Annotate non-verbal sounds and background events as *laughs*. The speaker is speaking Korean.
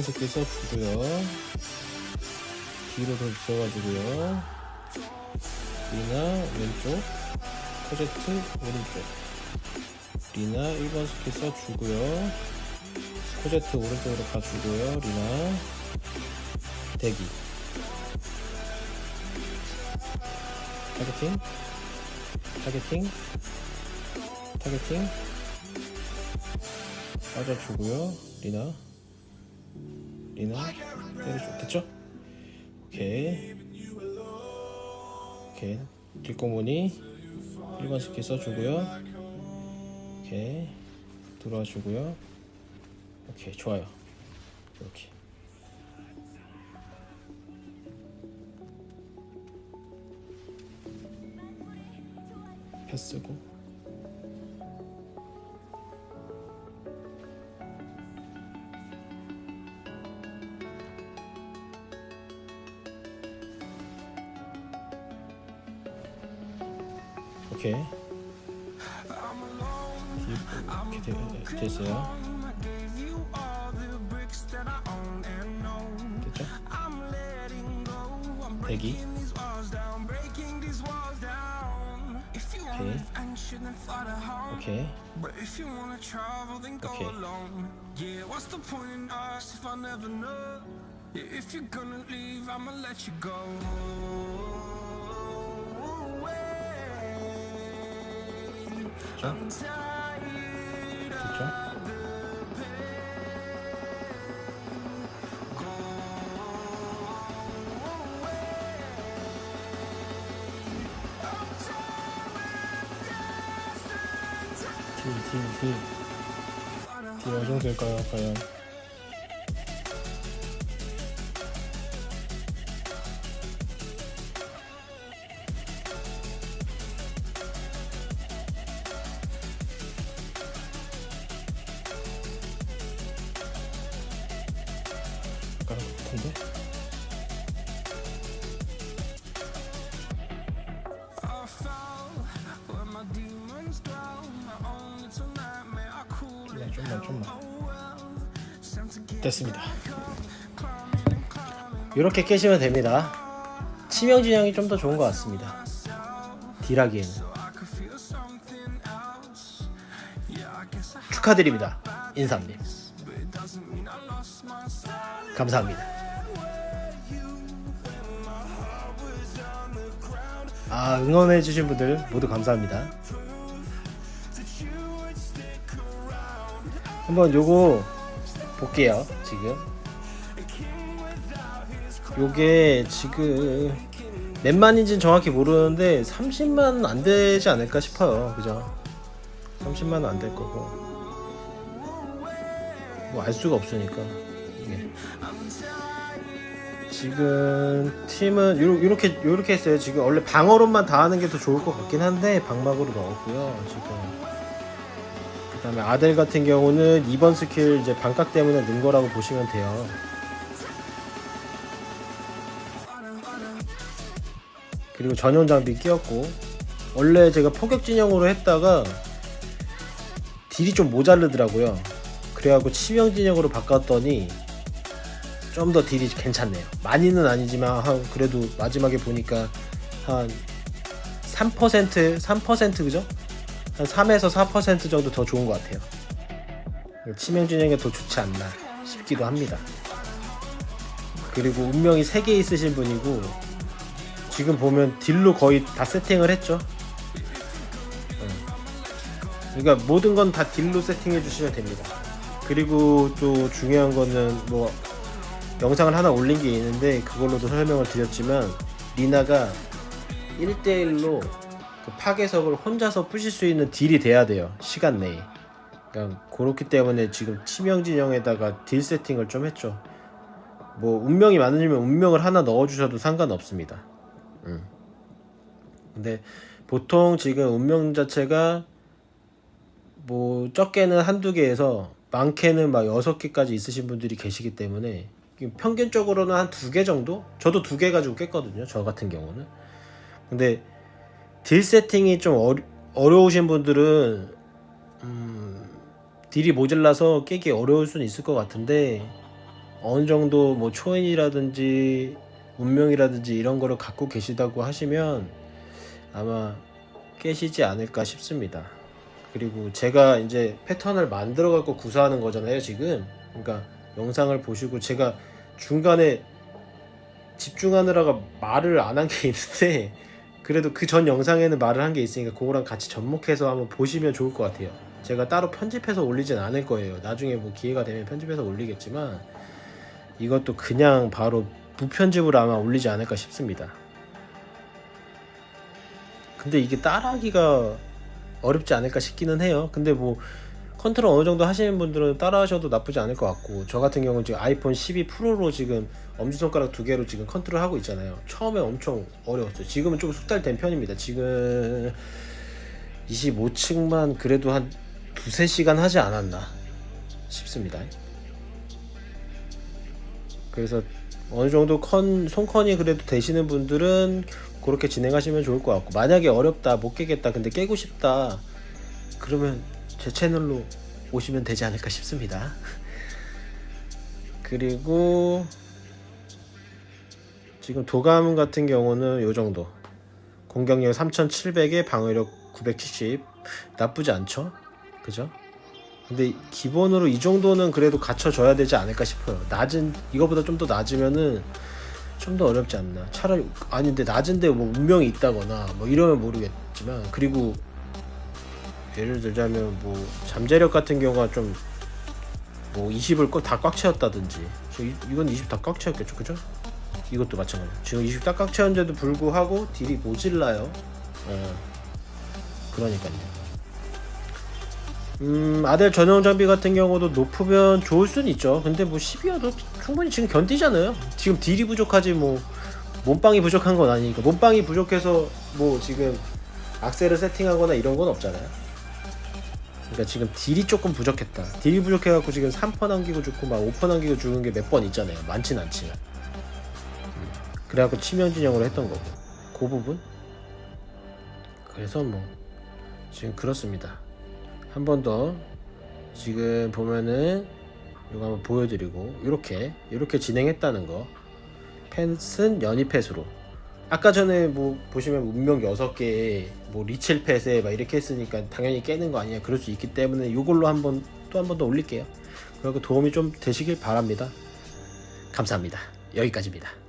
2번 스킬 써주고요. 뒤로 더 있어가지고요. 리나 왼쪽 코제트 오른쪽. 리나 1번 스킬 써주고요. 코제트 오른쪽으로 가주고요. 리나 대기. 타겟팅? 타겟팅? 타겟팅? 빠져주고요. 리나 리나 때려줘. 됐죠? 오케이. 오케이. 뒷공무니 1번 스킬 써주고요. 오케이. 들어와 주고요. 오케이. 좋아요. 이렇게. 패스고 오케이 이렇게 되, 됐어요 됐죠? 대기 오케이 오케이 But if you wanna travel, then go Okay. alone. Yeah, what's the point in us if I never know? Yeah, if you're gonna leave, I'ma let you go. Away. I'm tired 딜, 딜, 딜. 딜 어느 정도 될까요, 과연? Cool it. 좀만, 좀만. Oh 됐습니다. 이렇게 깨시면 됩니다. 치명 진영이 좀 더 좋은 것 같습니다. 딜하기에는 축하드립니다, 인삼님. 감사합니다. 아 응원해주신 분들 모두 감사합니다. 한번 요거 볼게요. 지금 요게 지금 몇 만인지는 정확히 모르는데 30만 안 되지 않을까 싶어요. 그죠? 30만 안 될 거고 뭐 알 수가 없으니까 이게. 지금 팀은 요, 요렇게 요렇게 했어요. 지금 원래 방어로만 다 하는 게 더 좋을 것 같긴 한데 방막으로 넣었고요. 지금 그다음에 아델 같은 경우는 2번 스킬 이제 반각 때문에 는 거라고 보시면 돼요. 그리고 전용 장비 끼웠고 원래 제가 포격 진영으로 했다가 딜이 좀 모자르더라고요. 그래갖고 치명 진영으로 바꿨더니 좀 더 딜이 괜찮네요. 많이는 아니지만 한 그래도 마지막에 보니까 한 3% 3% 그죠? 한 3에서 4% 정도 더 좋은 것 같아요. 치명 진영이 더 좋지 않나 싶기도 합니다. 그리고 운명이 3개 있으신 분이고 지금 보면 딜로 거의 다 세팅을 했죠. 어. 그러니까 모든 건 다 딜로 세팅해 주시면 됩니다. 그리고 또 중요한 거는 뭐 영상을 하나 올린 게 있는데 그걸로도 설명을 드렸지만 리나가 1대1로 그 파괴석을 혼자서 부실 수 있는 딜이 돼야 돼요 시간 내에. 그러니까 그렇기 때문에 지금 치명진영에다가 딜 세팅을 좀 했죠. 뭐 운명이 많으면 운명을 하나 넣어주셔도 상관없습니다. 음. 근데 보통 지금 운명 자체가 뭐 적게는 한두 개에서 많게는 막 여섯 개까지 있으신 분들이 계시기 때문에 평균적으로는 한 두 개 정도? 저도 두 개 가지고 깼거든요. 저 같은 경우는. 근데 딜 세팅이 좀 어려, 어려우신 분들은 음, 딜이 모자라서 깨기 어려울 수는 있을 것 같은데 어느 정도 뭐 초인이라든지 운명이라든지 이런 거를 갖고 계시다고 하시면 아마 깨시지 않을까 싶습니다. 그리고 제가 이제 패턴을 만들어 갖고 구사하는 거잖아요, 지금. 그러니까 영상을 보시고 제가 중간에 집중하느라가 말을 안 한 게 *laughs* 있는데 그래도 그 전 영상에는 말을 한 게 있으니까 그거랑 같이 접목해서 한번 보시면 좋을 것 같아요. 제가 따로 편집해서 올리진 않을 거예요. 나중에 뭐 기회가 되면 편집해서 올리겠지만 이것도 그냥 바로 무편집으로 아마 올리지 않을까 싶습니다. 근데 이게 따라하기가 어렵지 않을까 싶기는 해요. 근데 뭐 컨트롤 어느 정도 하시는 분들은 따라하셔도 나쁘지 않을 것 같고 저 같은 경우는 지금 아이폰 12 프로로 지금 엄지손가락 두 개로 지금 컨트롤 하고 있잖아요. 처음에 엄청 어려웠어요. 지금은 좀 숙달된 편입니다. 지금 25층만 그래도 한 두세 시간 하지 않았나 싶습니다. 그래서 어느 정도 컨 손컨이 그래도 되시는 분들은 그렇게 진행하시면 좋을 것 같고 만약에 어렵다 못 깨겠다 근데 깨고 싶다 그러면 제 채널로 오시면 되지 않을까 싶습니다. 그리고 지금 도감 같은 경우는 요 정도 공격력 3700에 방어력 970 나쁘지 않죠? 그죠? 근데 기본으로 이 정도는 그래도 갖춰줘야 되지 않을까 싶어요. 낮은 이거보다 좀 더 낮으면은 좀 더 어렵지 않나. 차라리 아닌데 낮은데 뭐 운명이 있다거나 뭐 이러면 모르겠지만 그리고 예를 들자면 뭐 잠재력 같은 경우가 좀 뭐 20을 다 꽉 채웠다든지 이건 20 다 꽉 채웠겠죠, 그죠? 이것도 마찬가지. 지금 20 다 꽉 채웠는데도 불구하고 딜이 모질라요. 어, 그러니까요. 음, 아델 전용 장비 같은 경우도 높으면 좋을 순 있죠. 근데 뭐 10이어도 충분히 지금 견디잖아요. 지금 딜이 부족하지 뭐 몸빵이 부족한 건 아니니까. 몸빵이 부족해서 뭐 지금 악셀을 세팅하거나 이런 건 없잖아요. 그러니까 지금 딜이 조금 부족했다. 딜이 부족해갖고 지금 3퍼 남기고 죽고 막 5퍼 남기고 죽은 게 몇 번 있잖아요. 많진 않지만. 음, 그래갖고 치명진영으로 했던 거고. 그 부분? 그래서 뭐 지금 그렇습니다. 한 번 더 지금 보면은 이거 한번 보여드리고 이렇게 이렇게 진행했다는 거 펜슨 연이 펫으로 아까 전에 뭐 보시면 운명 6개에 뭐 리첼 펫에 막 이렇게 했으니까 당연히 깨는 거 아니냐 그럴 수 있기 때문에 이걸로 한번 또 한 번 더 올릴게요. 그리고 도움이 좀 되시길 바랍니다. 감사합니다. 여기까지입니다